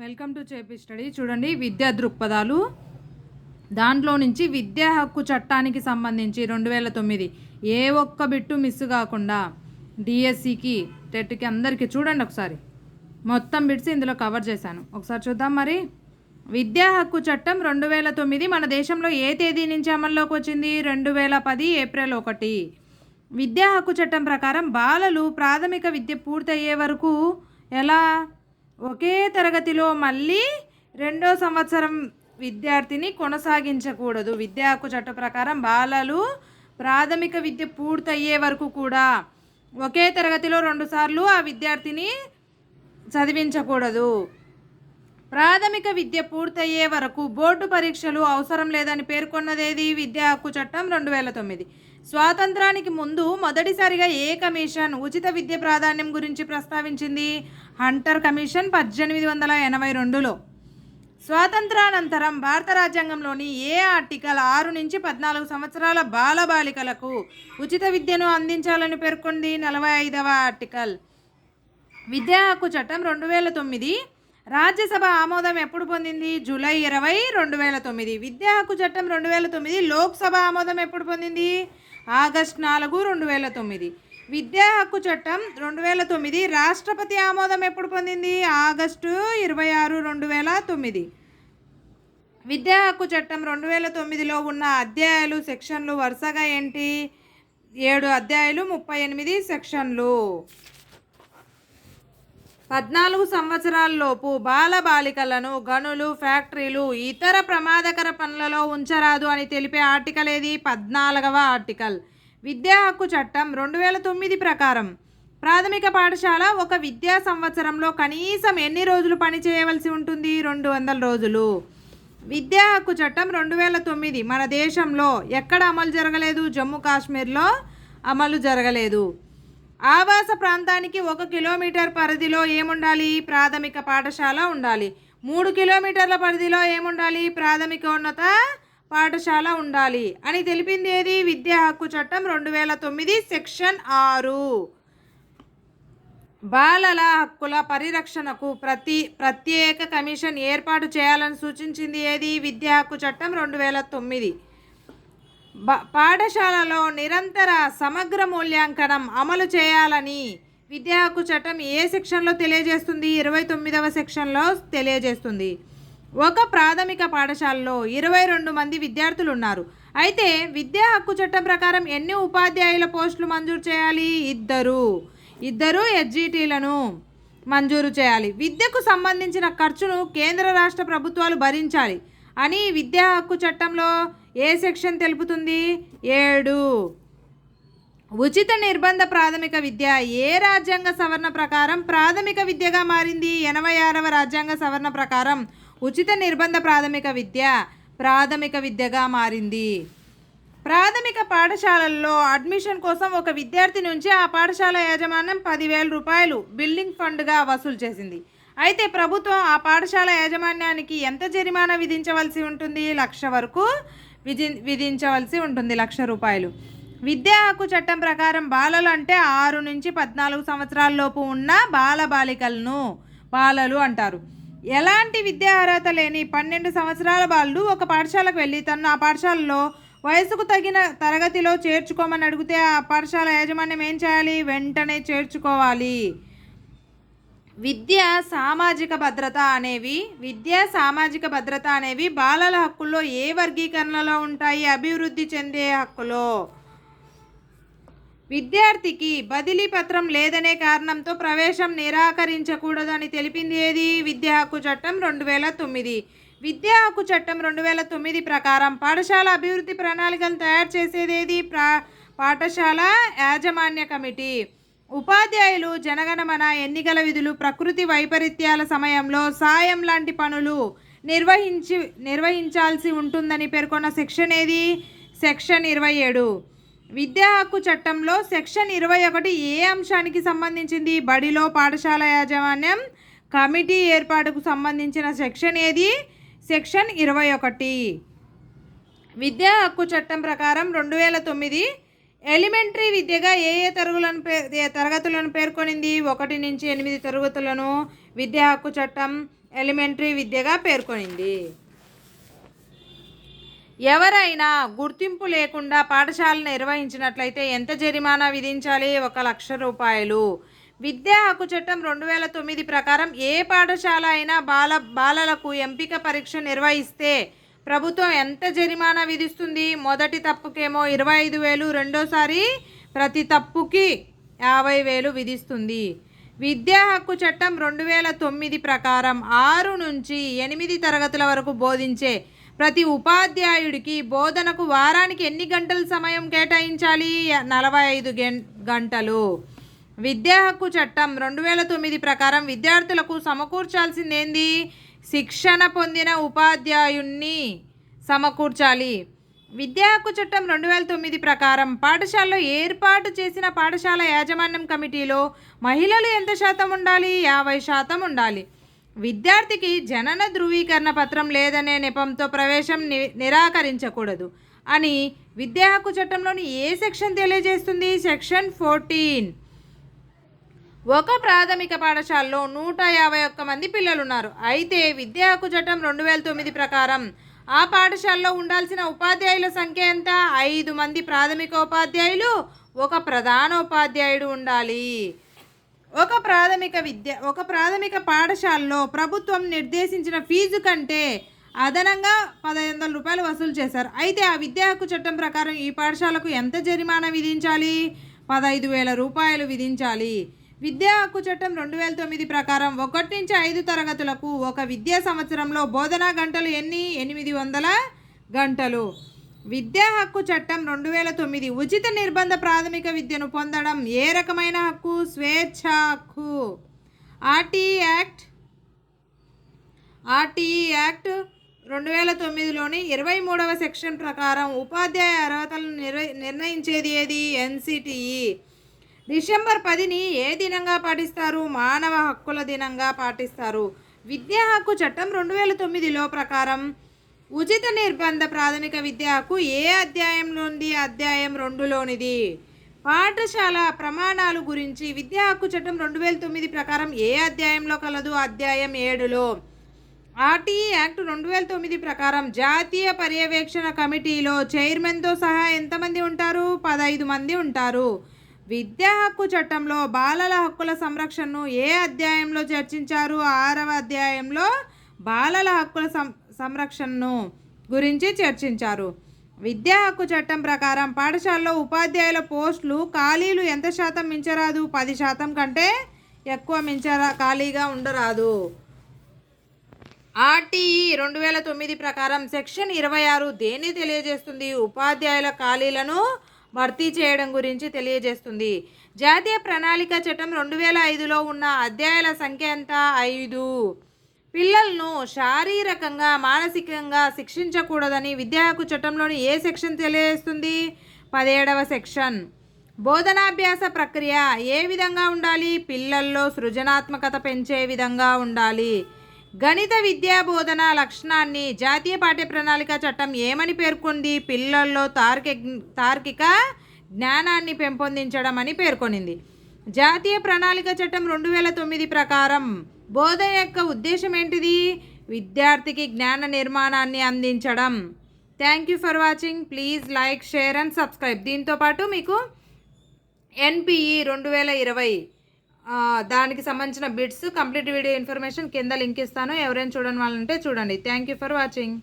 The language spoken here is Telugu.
వెల్కమ్ టు చేపి స్టడీ. చూడండి విద్యా దృక్పథాలు. దాంట్లో నుంచి విద్యా హక్కు చట్టానికి సంబంధించి రెండు వేల తొమ్మిది ఏ ఒక్క బిట్టు మిస్ కాకుండా డిఎస్సికి టెట్కి అందరికీ చూడండి ఒకసారి. మొత్తం బిట్స్ ఇందులో కవర్ చేశాను. ఒకసారి చూద్దాం మరి. విద్యా హక్కు చట్టం రెండు వేల తొమ్మిది మన దేశంలో ఏ తేదీ నుంచి అమల్లోకి వచ్చింది? రెండు వేల పది ఏప్రిల్ ఒకటి. విద్యా హక్కు చట్టం ప్రకారం బాలలు ప్రాథమిక విద్య పూర్తయ్యే వరకు ఎలా ఒకే తరగతిలో మళ్ళీ రెండో సంవత్సరం విద్యార్థిని కొనసాగించకూడదు. విద్యా హక్కు ప్రకారం బాలలు ప్రాథమిక విద్య పూర్తయ్యే వరకు కూడా ఒకే తరగతిలో రెండుసార్లు ఆ విద్యార్థిని చదివించకూడదు. ప్రాథమిక విద్య పూర్తయ్యే వరకు బోర్డు పరీక్షలు అవసరం లేదని పేర్కొన్నదేది విద్యా హక్కు చట్టం రెండు వేల తొమ్మిది. స్వాతంత్రానికి ముందు మొదటిసారిగా ఏ కమిషన్ ఉచిత విద్య ప్రాధాన్యం గురించి ప్రస్తావించింది? హంటర్ కమిషన్ పద్దెనిమిది వందల ఎనభై రెండులో. స్వాతంత్రానంతరం భారత రాజ్యాంగంలోని ఏ ఆర్టికల్ ఆరు నుంచి పద్నాలుగు సంవత్సరాల బాలబాలికలకు ఉచిత విద్యను అందించాలని పేర్కొంది నలభై ఐదవ ఆర్టికల్? విద్యా హక్కు చట్టం రెండు వేల తొమ్మిది రాజ్యసభ ఆమోదం ఎప్పుడు పొందింది? జూలై ఇరవై రెండు వేల తొమ్మిది విద్యా హక్కు చట్టం రెండు వేల తొమ్మిది లోక్సభ ఆమోదం ఎప్పుడు పొందింది? ఆగస్ట్ నాలుగు రెండు వేల తొమ్మిది విద్యా హక్కు చట్టం రెండు వేల తొమ్మిది రాష్ట్రపతి ఆమోదం ఎప్పుడు పొందింది? ఆగస్టు ఇరవై ఆరు రెండు వేల తొమ్మిది విద్యా హక్కు చట్టం రెండు వేల తొమ్మిదిలో ఉన్న అధ్యాయాలు సెక్షన్లు వరుసగా ఏంటి? ఏడు అధ్యాయాలు ముప్పై ఎనిమిది సెక్షన్లు. పద్నాలుగు సంవత్సరాలలోపు బాల బాలికలను గనులు ఫ్యాక్టరీలు ఇతర ప్రమాదకర పనులలో ఉంచరాదు అని తెలిపే ఆర్టికల్ ఏది? పద్నాలుగవ ఆర్టికల్. విద్యా హక్కు చట్టం రెండు వేల తొమ్మిది ప్రకారం ప్రాథమిక పాఠశాల ఒక విద్యా సంవత్సరంలో కనీసం ఎన్ని రోజులు పని చేయవలసి ఉంటుంది? రెండు వందల రోజులు. విద్యా హక్కు చట్టం రెండు వేల తొమ్మిది మన దేశంలో ఎక్కడ అమలు జరగలేదు? జమ్మూ కాశ్మీర్లో అమలు జరగలేదు. ఆవాస ప్రాంతానికి ఒక కిలోమీటర్ పరిధిలో ఏముండాలి? ప్రాథమిక పాఠశాల ఉండాలి. మూడు కిలోమీటర్ల పరిధిలో ఏముండాలి? ప్రాథమికోన్నత పాఠశాల ఉండాలి. అని తెలిపింది ఏది? విద్యా హక్కు చట్టం రెండు వేల తొమ్మిది సెక్షన్ ఆరు. బాలల హక్కుల పరిరక్షణకు ప్రతి ప్రత్యేక కమిషన్ ఏర్పాటు చేయాలని సూచించింది ఏది? విద్యా హక్కు చట్టం రెండు వేల తొమ్మిది పాఠశాలలో నిరంతర సమగ్ర మూల్యాంకనం అమలు చేయాలని విద్యా హక్కు చట్టం ఏ సెక్షన్లో తెలియజేస్తుంది? ఇరవై తొమ్మిదవ సెక్షన్లో తెలియజేస్తుంది. ఒక ప్రాథమిక పాఠశాలలో ఇరవై రెండు మంది విద్యార్థులు ఉన్నారు అయితే విద్యా హక్కు చట్టం ప్రకారం ఎన్ని ఉపాధ్యాయుల పోస్టులు మంజూరు చేయాలి? ఇద్దరు. ఇద్దరు ఎస్జిటీలను మంజూరు చేయాలి. విద్యకు సంబంధించిన ఖర్చును కేంద్ర రాష్ట్ర ప్రభుత్వాలు భరించాలి అని విద్యా హక్కు చట్టంలో ఏ సెక్షన్ తెలుపుతుంది? ఏడు. ఉచిత నిర్బంధ ప్రాథమిక విద్య ఏ రాజ్యాంగ సవరణ ప్రకారం ప్రాథమిక విద్యగా మారింది? ఎనభై ఆరవ రాజ్యాంగ సవరణ ప్రకారం ఉచిత నిర్బంధ ప్రాథమిక విద్య ప్రాథమిక విద్యగా మారింది. ప్రాథమిక పాఠశాలల్లో అడ్మిషన్ కోసం ఒక విద్యార్థి నుంచి ఆ పాఠశాల యాజమాన్యం పదివేల రూపాయలు బిల్డింగ్ ఫండ్గా వసూలు చేసింది. అయితే ప్రభుత్వం ఆ పాఠశాల యాజమాన్యానికి ఎంత జరిమానా విధించవలసి ఉంటుంది? లక్ష వరకు విధి విధించవలసి ఉంటుంది లక్ష రూపాయలు. విద్యా హక్కు చట్టం ప్రకారం బాలలు అంటే ఆరు నుంచి పద్నాలుగు సంవత్సరాల లోపు ఉన్న బాల బాలికలను బాలలు అంటారు. ఎలాంటి విద్యా అర్హత లేని పన్నెండు సంవత్సరాల బాలుడు ఒక పాఠశాలకు వెళ్ళి తను ఆ పాఠశాలలో వయసుకు తగిన తరగతిలో చేర్చుకోమని అడిగితే ఆ పాఠశాల యాజమాన్యం ఏం చేయాలి? వెంటనే చేర్చుకోవాలి. విద్య సామాజిక భద్రత అనేవి విద్య సామాజిక భద్రత అనేవి బాలల హక్కుల్లో ఏ వర్గీకరణలో ఉంటాయి? అభివృద్ధి చెందే హక్కులో. విద్యార్థికి బదిలీ పత్రం లేదనే కారణంతో ప్రవేశం నిరాకరించకూడదని తెలిపింది ఏది? విద్యా హక్కు చట్టం రెండు వేల తొమ్మిది. విద్యా హక్కు చట్టం రెండు వేల తొమ్మిది ప్రకారం పాఠశాల అభివృద్ధి ప్రణాళికలు తయారు చేసేదేది? ప్రా పాఠశాల యాజమాన్య కమిటీ. ఉపాధ్యాయులు జనగణమన ఎన్నికల విధులు ప్రకృతి వైపరీత్యాల సమయంలో సాయం లాంటి పనులు నిర్వహించి నిర్వహించాల్సి ఉంటుందని పేర్కొన్న సెక్షన్ ఏది? సెక్షన్ ఇరవై ఏడు. విద్యా హక్కు చట్టంలో సెక్షన్ ఇరవై ఒకటి ఏ అంశానికి సంబంధించింది? బడిలో పాఠశాల యాజమాన్యం కమిటీ ఏర్పాటుకు సంబంధించిన సెక్షన్ ఏది? సెక్షన్ ఇరవై ఒకటి. విద్యా హక్కు చట్టం ప్రకారం రెండు వేల తొమ్మిది ఎలిమెంటరీ విద్యగా ఏ ఏ తరగతులను పే ఏ తరగతులను పేర్కొనింది? ఒకటి నుంచి ఎనిమిది తరగతులను విద్యా హక్కు చట్టం ఎలిమెంటరీ విద్యగా పేర్కొనింది. ఎవరైనా గుర్తింపు లేకుండా పాఠశాల నిర్వహించినట్లయితే ఎంత జరిమానా విధించాలి? ఒక లక్ష రూపాయలు. విద్యా హక్కు చట్టం రెండు వేల తొమ్మిది ప్రకారం ఏ పాఠశాల అయినా బాల బాలలకు ఎంపిక పరీక్ష నిర్వహిస్తే ప్రభుత్వం ఎంత జరిమానా విధిస్తుంది? మొదటి తప్పుకేమో ఇరవై ఐదు వేలు రెండోసారి ప్రతి తప్పుకి యాభై వేలు విధిస్తుంది. విద్యా హక్కు చట్టం రెండు వేల తొమ్మిది ప్రకారం ఆరు నుంచి ఎనిమిది తరగతుల వరకు బోధించే ప్రతి ఉపాధ్యాయుడికి బోధనకు వారానికి ఎన్ని గంటల సమయం కేటాయించాలి? నలభై ఐదు గంటలు. విద్యా హక్కు చట్టం రెండు వేల తొమ్మిది ప్రకారం విద్యార్థులకు సమకూర్చాల్సిందేంది? శిక్షణ పొందిన ఉపాధ్యాయుణ్ణి సమకూర్చాలి. విద్యా హక్కు చట్టం రెండు వేల తొమ్మిది ప్రకారం పాఠశాలలో ఏర్పాటు చేసిన పాఠశాల యాజమాన్యం కమిటీలో మహిళలు ఎంత శాతం ఉండాలి? యాభై శాతం ఉండాలి. విద్యార్థికి జనన ధృవీకరణ పత్రం లేదనే నెపంతో ప్రవేశం ని నిరాకరించకూడదు అని విద్యా హక్కు చట్టంలోని ఏ సెక్షన్ తెలియజేస్తుంది? Section fourteen. ఒక ప్రాథమిక పాఠశాలలో నూట యాభై ఒక్క మంది పిల్లలు ఉన్నారు అయితే విద్యా హక్కు చట్టం రెండు వేల తొమ్మిది ప్రకారం ఆ పాఠశాలలో ఉండాల్సిన ఉపాధ్యాయుల సంఖ్య ఎంత? ఐదు మంది ప్రాథమిక ఉపాధ్యాయులు ఒక ప్రధాన ఉపాధ్యాయుడు ఉండాలి. ఒక ప్రాథమిక విద్య ఒక ప్రాథమిక పాఠశాలలో ప్రభుత్వం నిర్దేశించిన ఫీజు కంటే అదనంగా పదహైదు వందల రూపాయలు వసూలు చేశారు. అయితే ఆ విద్యా హక్కు చట్టం ప్రకారం ఈ పాఠశాలకు ఎంత జరిమానా విధించాలి? పదహైదు వేల రూపాయలు విధించాలి. విద్యా హక్కు చట్టం రెండు వేల తొమ్మిది ప్రకారం ఒకటి నుంచి ఐదు తరగతులకు ఒక విద్యా సంవత్సరంలో బోధనా గంటలు ఎన్ని? ఎనిమిది వందల గంటలు. విద్యా హక్కు చట్టం రెండు వేల తొమ్మిది ఉచిత నిర్బంధ ప్రాథమిక విద్యను పొందడం ఏ రకమైన హక్కు? స్వేచ్ఛ హక్కు. ఆర్టీ యాక్ట్ ఆర్టీఈ యాక్ట్ రెండు వేల తొమ్మిదిలోని ఇరవై మూడవ సెక్షన్ ప్రకారం ఉపాధ్యాయ అర్హతలను నిర్వ నిర్ణయించేది ఏది? ఎన్సిటిఈ డిసెంబర్ పదిని ఏ దినంగా పాటిస్తారు? మానవ హక్కుల దినంగా పాటిస్తారు. విద్యా హక్కు చట్టం రెండు వేల తొమ్మిదిలో ప్రకారం ఉచిత నిర్బంధ ప్రాథమిక విద్యా హక్కు ఏ అధ్యాయంలోనిది అధ్యాయం రెండులోనిది? పాఠశాల ప్రమాణాలు గురించి విద్యా హక్కు చట్టం రెండు వేల తొమ్మిది ప్రకారం ఏ అధ్యాయంలో కలదు? అధ్యాయం ఏడులో. ఆర్టీఈ యాక్ట్ రెండు వేల తొమ్మిది ప్రకారం జాతీయ పర్యవేక్షణ కమిటీలో చైర్మన్తో సహా ఎంతమంది ఉంటారు? పదహైదు మంది ఉంటారు. విద్యా హక్కు చట్టంలో బాలల హక్కుల సంరక్షణను ఏ అధ్యాయంలో చర్చించారు? ఆరవ అధ్యాయంలో బాలల హక్కుల సం సంరక్షణను గురించి చర్చించారు. విద్యా హక్కు చట్టం ప్రకారం పాఠశాలలో ఉపాధ్యాయుల పోస్టులు ఖాళీలు ఎంత శాతం మించరాదు? పది శాతం కంటే ఎక్కువ మించరా ఖాళీగా ఉండరాదు. ఆర్టీఈ రెండు వేల తొమ్మిది ప్రకారం సెక్షన్ ఇరవై ఆరు దేన్ని తెలియజేస్తుంది? ఉపాధ్యాయుల ఖాళీలను భర్తీ చేయడం గురించి తెలియజేస్తుంది. జాతీయ ప్రణాళిక చట్టం రెండు వేల ఐదులో ఉన్న అధ్యాయాల సంఖ్య ఎంత? ఐదు. పిల్లలను శారీరకంగా మానసికంగా శిక్షించకూడదని విద్యా హక్కు చట్టంలోని ఏ సెక్షన్ తెలియజేస్తుంది? పదిహేడవ సెక్షన్. బోధనాభ్యాస ప్రక్రియ ఏ విధంగా ఉండాలి? పిల్లల్లో సృజనాత్మకత పెంచే విధంగా ఉండాలి. గణిత విద్యా బోధన లక్షణాన్ని జాతీయ పాఠ్య ప్రణాళిక చట్టం ఏమని పేర్కొంది? పిల్లల్లో తార్కి తార్కిక జ్ఞానాన్ని పెంపొందించడం అని పేర్కొనింది. జాతీయ ప్రణాళిక చట్టం రెండు వేల తొమ్మిది ప్రకారం బోధన యొక్క ఉద్దేశం ఏంటిది? విద్యార్థికి జ్ఞాన నిర్మాణాన్ని అందించడం. Thank you for watching please like share and subscribe దీంతోపాటు మీకు ఎన్పిఈ రెండు వేల ఇరవై దానికి సంబంధించిన బిట్స్ కంప్లీట్ వీడియో ఇన్ఫర్మేషన్ కింద లింక్ ఇస్తాను. ఎవరైనా చూడని వాళ్ళంటే చూడండి. Thank you for watching